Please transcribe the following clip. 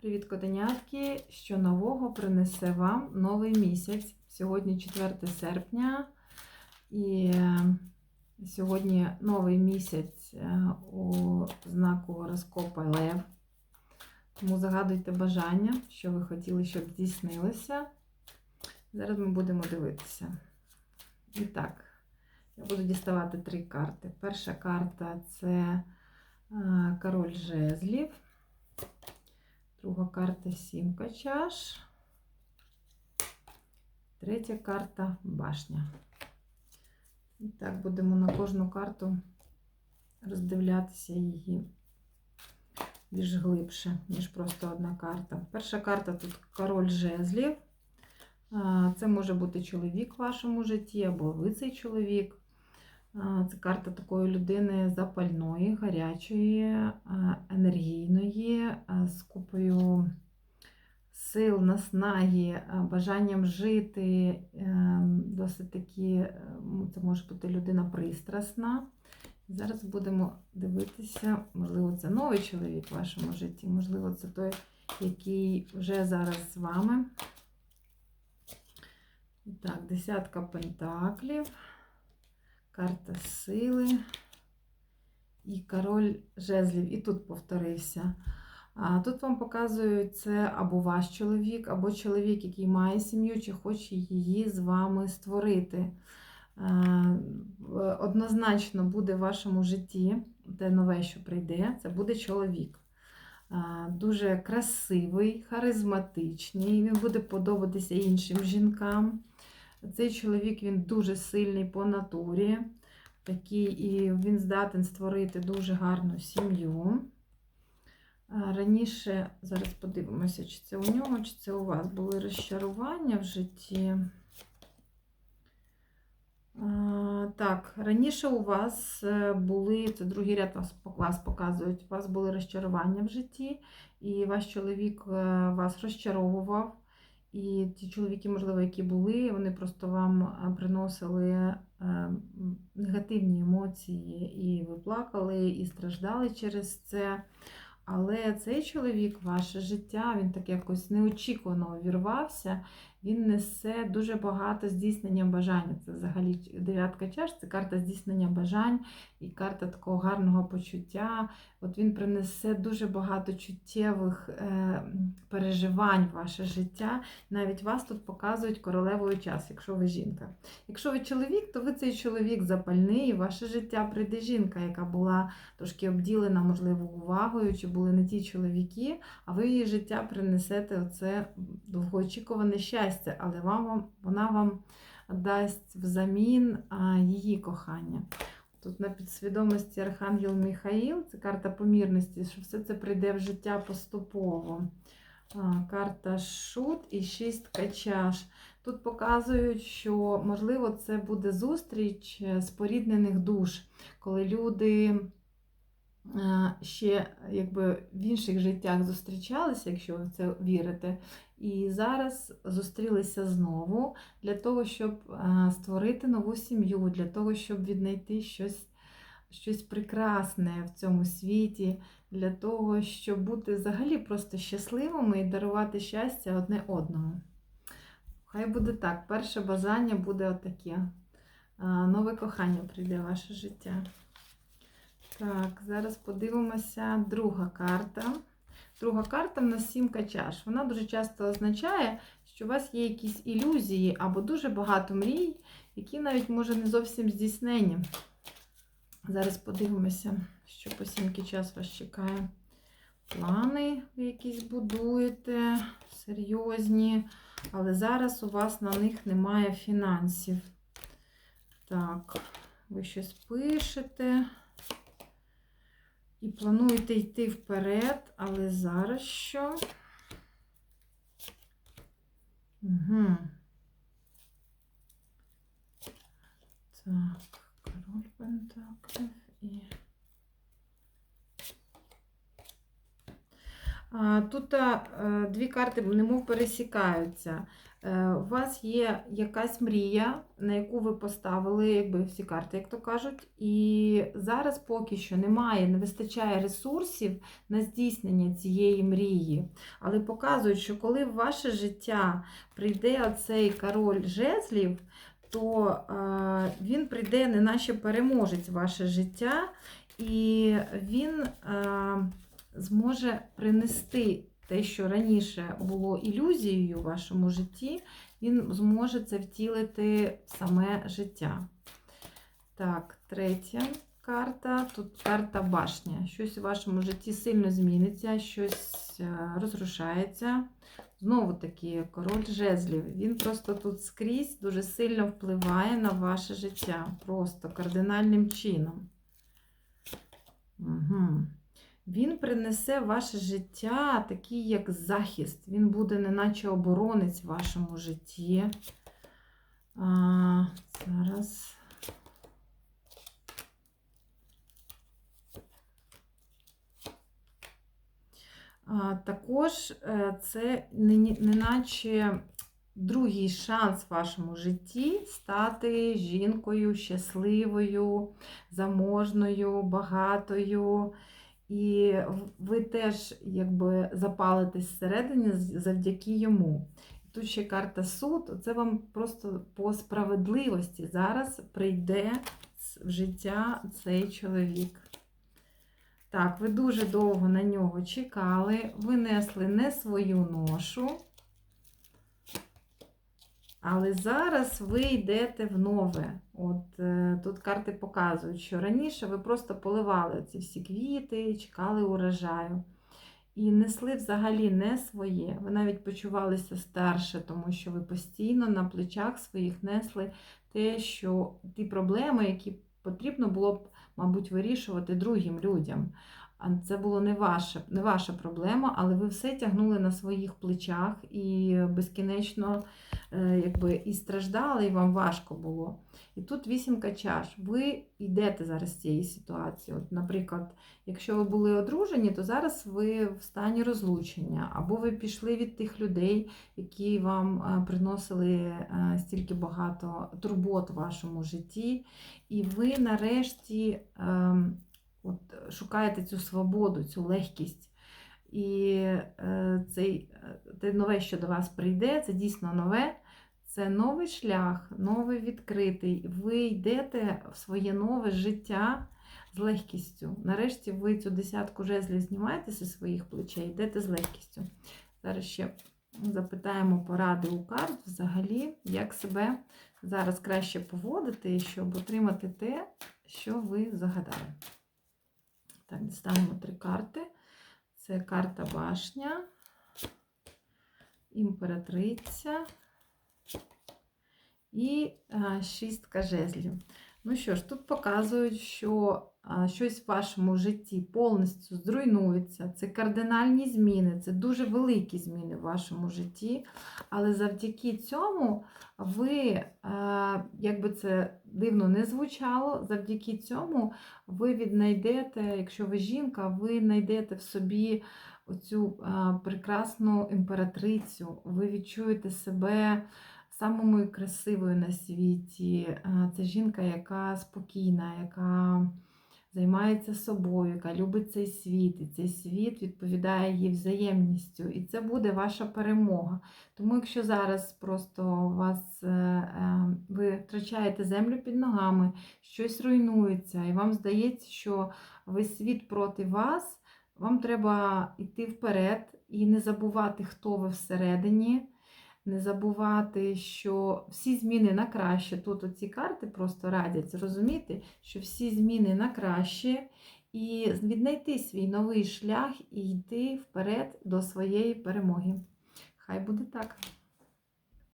Привіт, котенятки! Що нового принесе вам новий місяць. Сьогодні 4 серпня, і е, сьогодні новий місяць е, у знаку гороскопа Лев. Тому загадуйте бажання, що ви хотіли, щоб здійснилося. Зараз ми будемо дивитися. І так, я буду діставати три карти. Перша карта це е, король жезлів. Друга карта сімка чаш. Третя карта башня. І так, будемо на кожну карту роздивлятися її більш глибше, ніж просто одна карта. Перша карта тут король жезлів. Це може бути чоловік в вашому житті, або ви цей чоловік. Це карта такої людини запальної, гарячої, енергійної, з купою сил, наснаги, бажанням жити. е, Досить таки, е, це може бути людина пристрасна. Зараз будемо дивитися, можливо, це новий чоловік в вашому житті, можливо, це той, який вже зараз з вами. Так, десятка пентаклів, карта сили і король жезлів. І тут повторився. Тут вам показують це або ваш чоловік, або чоловік, який має сім'ю, чи хоче її з вами створити. Однозначно буде в вашому житті те нове, що прийде, це буде чоловік. Дуже красивий, харизматичний, він буде подобатися іншим жінкам. Цей чоловік він дуже сильний по натурі, такий, і він здатен створити дуже гарну сім'ю. Раніше, зараз подивимося, чи це у нього, чи це у вас були розчарування в житті. Так, раніше у вас е, були, це другий ряд вас, вас показують, у вас були розчарування в житті, і ваш чоловік е, вас розчаровував. І ті чоловіки, можливо, які були, вони просто вам приносили е, негативні емоції, і ви плакали, і страждали через це. Але цей чоловік, ваше життя, він так якось неочікувано увірвався, він несе дуже багато здійснення бажань. Це взагалі дев'ятка чаш, це карта здійснення бажань і карта такого гарного почуття. От він принесе дуже багато чуттєвих е, переживань в ваше життя. Навіть вас тут показують королевою час, якщо ви жінка. Якщо ви чоловік, то ви цей чоловік запальний, і ваше життя прийде жінка, яка була трошки обділена, можливо, увагою, чи були не ті чоловіки, а ви її життя принесете оце довгоочікуване щастя, але вам, вона вам дасть взамін її кохання. Тут на підсвідомості Архангел Михаїл, це карта помірності, що все це прийде в життя поступово. Карта шут і шістка чаш. Тут показують, що, можливо, це буде зустріч е, споріднених душ, коли люди ще якби в інших життях зустрічалися, якщо ви в це вірите, і зараз зустрілися знову для того, щоб е, створити нову сім'ю, для того, щоб віднайти щось, щось прекрасне в цьому світі, для того, щоб бути взагалі просто щасливими і дарувати щастя одне одному. Хай буде так. Перше бажання буде отаке. Е, Нове кохання прийде в ваше життя. Так, зараз подивимося друга карта. Друга карта в нас сімка чаш. Вона дуже часто означає, що у вас є якісь ілюзії або дуже багато мрій, які навіть, може, не зовсім здійснені. Зараз подивимося, що по сімки час вас чекає. Плани ви якісь будуєте, серйозні, але зараз у вас на них немає фінансів. Так, ви щось пишете. І плануєте йти вперед, але зараз що? Угу. Так, король пентаклів і. Тут дві карти немов пересікаються. Е, У вас є якась мрія, на яку ви поставили якби всі карти, як то кажуть. І зараз поки що немає, не вистачає ресурсів на здійснення цієї мрії. Але показують, що коли в ваше життя прийде оцей король жезлів, то е, він прийде не наче переможець ваше життя, і він е, зможе принести те, що раніше було ілюзією в вашому житті, він зможе це втілити в саме життя. Так, третя карта. Тут карта башня. Щось у вашому житті сильно зміниться, щось е, розрушається. Знову таки, король жезлів. Він просто тут скрізь дуже сильно впливає на ваше життя. Просто кардинальним чином. Угу. Він принесе в ваше життя такий, як захист. Він буде неначе оборонець в вашому житті. А, Зараз. А, також е, це не- неначе другий шанс в вашому житті стати жінкою щасливою, заможною, багатою. І ви теж якби запалитесь всередині завдяки йому. Тут ще карта суд, це вам просто по справедливості зараз прийде в життя цей чоловік. Так, ви дуже довго на нього чекали, ви несли не свою ношу. Але зараз ви йдете в нове. От е, тут карти показують, що раніше ви просто поливали ці всі квіти, чекали урожаю. І несли взагалі не своє. Ви навіть почувалися старше, тому що ви постійно на плечах своїх несли те, що ті проблеми, які потрібно було б, мабуть, вирішувати другим людям. А це було не ваша, не ваша проблема, але ви все тягнули на своїх плечах і безкінечно е, якби, і страждали, і вам важко було. І тут вісімка чаш. Ви йдете зараз з цієї ситуації. От, Наприклад, якщо ви були одружені, то зараз ви в стані розлучення, або ви пішли від тих людей, які вам е, приносили е, стільки багато турбот в вашому житті, і ви нарешті. От, Шукаєте цю свободу, цю легкість. І е, цей, те нове, що до вас прийде, це дійсно нове, це новий шлях, новий відкритий. Ви йдете в своє нове життя з легкістю. Нарешті ви цю десятку жезлів знімаєте зі своїх плечей, йдете з легкістю. Зараз ще запитаємо поради у карт взагалі, як себе зараз краще поводити, щоб отримати те, що ви загадали. Так, дістанемо три карти. Це карта башня, імператриця і а, шістка жезлів. Ну що ж, тут показують, що щось в вашому житті повністю зруйнується. Це кардинальні зміни, це дуже великі зміни в вашому житті. Але завдяки цьому ви, а, як би це дивно не звучало, завдяки цьому ви віднайдете, якщо ви жінка, ви знайдете в собі оцю прекрасну імператрицю, ви відчуєте себе самою красивою на світі. Це жінка, яка спокійна, яка займається собою, яка любить цей світ, і цей світ відповідає їй взаємністю. І це буде ваша перемога. Тому, якщо зараз просто вас, е, е, ви втрачаєте землю під ногами, щось руйнується, і вам здається, що весь світ проти вас, вам треба йти вперед і не забувати, хто ви всередині. Не забувати, що всі зміни на краще. Тут оці карти просто радять зрозуміти, що всі зміни на краще, і віднайти свій новий шлях і йти вперед до своєї перемоги. Хай буде так.